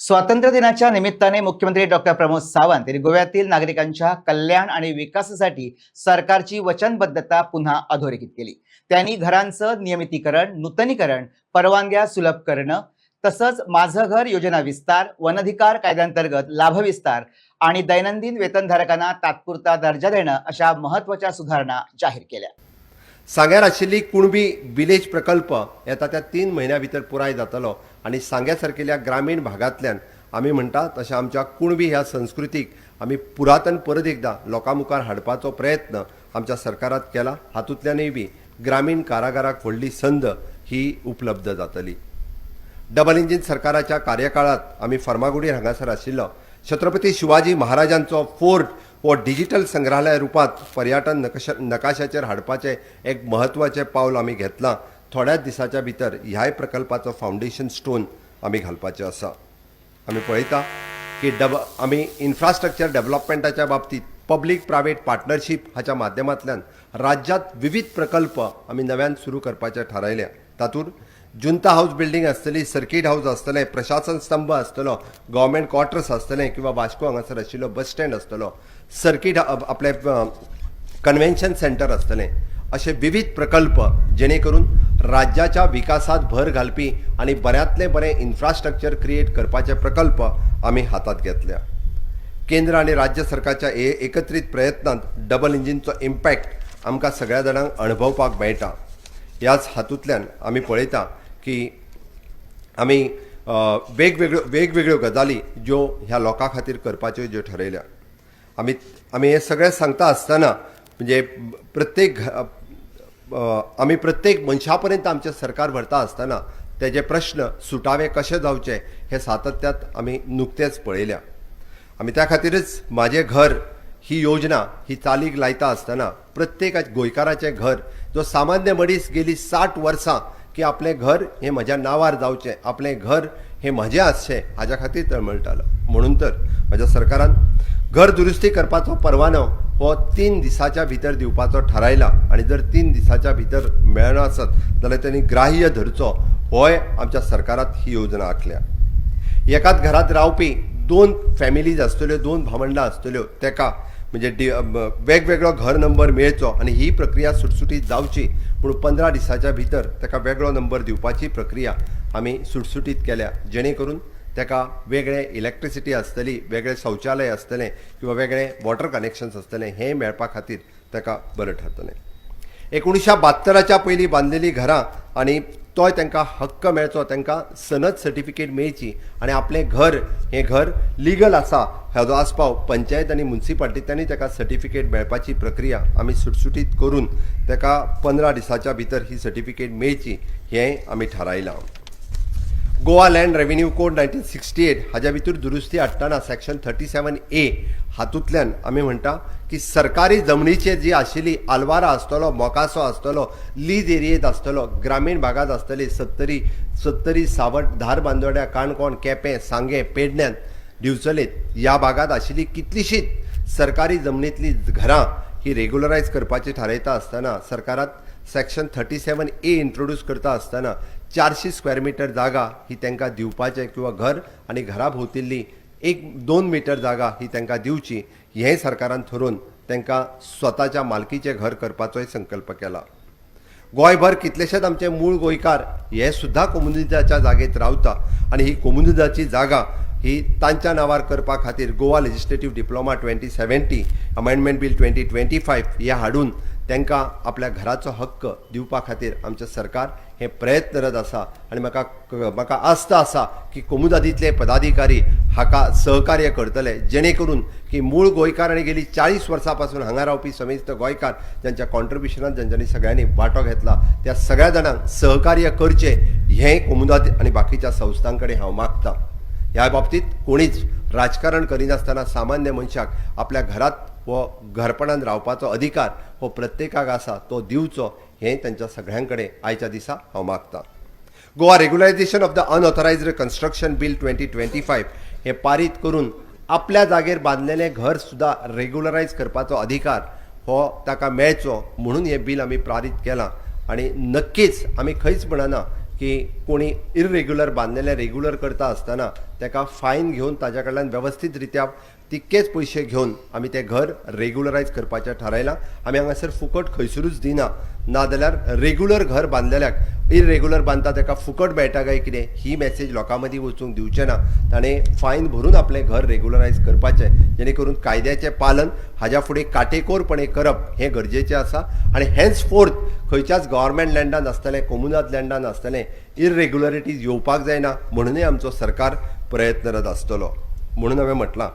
स्वातंत्र्य दिनाच्या निमित्ताने मुख्यमंत्री डॉक्टर प्रमोद सावंत यांनी गोव्यातील नागरिकांच्या कल्याण आणि विकासासाठी सरकारची वचनबद्धता पुन्हा अधोरेखित केली. त्यांनी घरांचं नियमितीकरण नूतनीकरण परवानग्या सुलभ करणं तसंच माझं घर योजना विस्तार वनधिकार कायद्यांतर्गत लाभविस्तार आणि दैनंदिन वेतनधारकांना तात्पुरता दर्जा देणं अशा महत्त्वाच्या सुधारणा जाहीर केल्या. सांग्यार आशिल्ली कुणबी विलेज प्रकल्प येता त्या तीन म्हयन्या भितर पुराय जातलो. आनी सांग्या सारकेल्या ग्रामीण भागांतल्यान आमी म्हणटा तशें आमच्या कुणबी ह्या संस्कृतीक आमी पुरातन परत एकदां लोकां मुखार हाडपाचो प्रयत्न आमच्या सरकारात केला. हातूंतल्यानय बी ग्रामीण कारागाराक व्हडली संद ही उपलब्ध जातली. डबल इंजिन सरकाराच्या कार्यकाळात आमी फर्मागुडी हांगासर आशिल्लो. छत्रपती शिवाजी महाराजांचो फोर्ट हो डिजिटल संग्रहालय रुपांत पर्यटन नकश नकाशाचेर हाडपाचें एक म्हत्वाचें पावल आमी घेतलां. थोड्याच दिसाच्या भितर ह्याय प्रकल्पाचो फावंडेशन स्टोन आमी घालपाचें आसा आमी पळयता की डब आमी इन्फ्रास्ट्रक्चर डेव्हलपमेंटाच्या बाबतीत पब्लीक प्रायवेट पार्टनरशीप हाच्या माध्यमांतल्यान राज्यांत विविध प्रकल्प आमी नव्यान सुरू करपाचे थारायल्या तातूंत जुंता हाऊस बिल्डींग आसतली सर्कीट हाऊस आसतलें प्रशासन स्तंभ आसतलो गव्हर्मेंट क्वार्टर्स आसतलें किंवा वास्को हांगासर आशिल्लो बस स्टँड आसतलो सर्कीट आपले कन्व्हेन्शन सेंटर आसतलें असे विविध प्रकल्प जेणे करून राज्याच्या विकासात भर घालपी आणि बऱ्यातले बरें इन्फ्रास्ट्रक्चर क्रिएट करपाचे प्रकल्प आमी हातात घेतल्या. केंद्र आणि राज्य सरकारच्या ए एकत्रीत प्रयत्नांत डबल इंजिनचो इम्पॅक्ट आमकां सगळ्या जाणांक अणभवपाक मेळटा. ह्याच हातूंतल्यान आमी पळयता की आमी वेगवेगळ्यो वेगवेगळ्यो गजाली ज्यो ह्या लोकां खातीर करपाच्यो ज्यो ठरयल्या. आमी आमी हे सगळें सांगता आसतना म्हणजे प्रत्येक आम्ही आमी प्रत्येक मनशा पर्यंत आमचें सरकार व्हरता आसतना तेजे प्रश्न सुटावे कशे जावचे हे सातत्यात आमी नुकतेच पळयल्या आमी त्या खातीरच म्हाजें घर ही योजना ही चालीक लायता आसतना प्रत्येक गोंयकाराचें घर जो सामान्य मनीस गेली साठ वर्सां की आपलें घर हें म्हज्या नांवार जावचें आपलें घर हें म्हजें आसचें हाज्या खातीर तळमळटालो म्हणून तर म्हज्या सरकारान घर दुरुस्ती करपाचो परवानो हो तीन दिसाच्या भितर दिवपाचो थारायला आनी जर तीन दिसाच्या भितर मेळना आसत जाल्यार त्यांनी ग्राह्य धरचो. होय आमच्या सरकारात ही योजना आखल्या. एकाच घरात रावपी दोन फॅमिलीज आसतल्यो दोन भावंडां आसतल्यो तेका म्हणजे डि वेगवेगळो घर नंबर मेळचो आनी ही प्रक्रिया सुटसुटीत जावची पूण पंदरा दिसाच्या भितर ताका वेगळो नंबर दिवपाची प्रक्रिया आमी सुटसुटीत केल्या. जेणे करून तेका वेगळे इलेक्ट्रिसिटी आसतली वेगळें शौचालय आसतलें किंवा वेगळें वॉटर कनेक्शन्स आसतले हे मेळपा खातीर ताका बरें ठरतलें. एकोणीशे बात्तराच्या पयलीं बांदलेलीं घरां आनी तोय तांकां हक्क मेळचो तांकां सनद सर्टिफिकेट मेळची आनी आपलें घर हें घर लिगल आसा हाजो आस्पाव पंचायत आनी मुन्सिपाल्टींनी ताका सर्टिफिकेट मेळपाची प्रक्रिया आमी सुटसुटीत करून ताका पंदरा दिसाच्या भितर ही सर्टिफिकेट मेळची हें आमी थारायलां Goa land revenue code nineteen sixty eight हाज्या भितर दुरुस्ती हाडटाना सेक्शन थर्टी सेवन ए हातूंतल्यान आमी म्हणटा की सरकारी जमनीचेर जी आशिल्ली आलवारा आसतलो मोकासो आसतलो लीज एरियेत आसतलो ग्रामीण भागात आसतली सत्तरी सत्तरी सावट धार बांदोड्या काणकोण केपें सांगे पेडण्यान दिवचलेत. ह्या भागात आशिल्ली कितलीशीच सरकारी जमनींतली घरां ही रेग्युलरायज करपाची थारायता आसतना सरकारात section thirty seven A introduce करता आसतना चारशी स्क्वेअर मिटर जागा ही तांकां दिवपाचें किंवा घर आनी घरा भोंवतिल्ली एक दोन मिटर जागा ही तांकां दिवची हें सरकारान थारोवन तांकां स्वताच्या मालकीचें घर करपाचोय संकल्प केला. गोंयभर कितलेशेच आमचे मूळ गोंयकार हे सुद्धा कोमुनिदाच्या जागेत रावता आनी ही कोमुनिदाची जागा ही तांच्या नांवार करपा खातीर Goa legislative diploma twenty seventy amendment bill twenty twenty five हे हाडून तांकां आपल्या घराचो हक्क दिवपा खातीर आमचें सरकार हे प्रयत्नरत आसा. आनी म्हाका म्हाका आस्त आसा की कोमुदादीतले पदाधिकारी हाका सहकार्य करतले जेणे करून की मूळ गोंयकार आनी गेली चाळीस वर्सां पासून हांगा रावपी समेस्त गोंयकार ज्यांच्या कॉन्ट्रिब्युशनात ज्यांच्यांनी सगळ्यांनी वांटो घेतला त्या सगळ्या जाणांक सहकार्य करचें हें कोमुदाद आनी बाकीच्या संस्थां कडेन हांव मागतां. ह्या बाबतीत कोणीच राजकारण करिनासतना सामान्य मनशाक आपल्या घरात हो घरपणान रावपाचो अधिकार हो प्रत्येकाक आसा तो दिवचो हें तांच्या सगळ्यां कडेन आयच्या दिसा हांव मागतां. Goa regularisation of the unauthorised construction bill twenty twenty five हें पारीत करून आपल्या जागेर बांदलेलें घर सुद्दां रेग्युलरायज करपाचो अधिकार हो ताका मेळचो म्हणून हें बील आमी पारीत केलां. आनी नक्कीच आमी खंयच म्हणना की कोणी इरेग्युलर बांदलेलें रेग्युलर करता आसतना ताका फायन घेवन ताज्या कडल्यान व्यवस्थीत रित्या तितकेच पयशे घेवन आमी तें घर रेग्युलरायज करपाचें थारायलां आमी हांगासर फुकट खंयसरूच दिना. नाजाल्यार रेग्युलर घर बांदलेल्याक इरेग्युलर बांदता तेका फुकट मेळटा काय कितें? ही मॅसेज लोकां मदीं वचूंक दिवचें ना. ताणें फायन भरून आपलें घर रेग्युलरायज करपाचें जेणे करून कायद्याचें पालन हाज्या फुडें काटेकोरपणे करप हें गरजेचें आसा. आनी हेन्स फोर्थ खंयच्याच गव्हर्मेंट लँडान आसतलें कोमुनात लँडान आसतलें इरेग्युलरिटीज येवपाक जायना म्हणूनय आमचो सरकार प्रयत्नरत आसतलो. म्हणून हांवें म्हटलां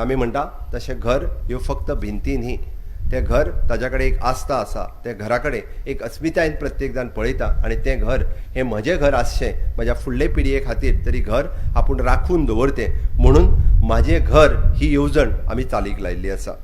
आमी म्हणटा तशें घर ह्यो फक्त भिंती न्ही. तें घर ताज्या कडेन एक आस्था आसा त्या घरा कडेन एक अस्मितायेन प्रत्येक जाण पळयता आनी तें घर हें म्हजें घर आसचें म्हज्या फुडले पिडये खातीर तरी घर आपूण राखून दवरतें. म्हणून म्हाजें घर ही येवजण आमी चालीक लायिल्ली आसा.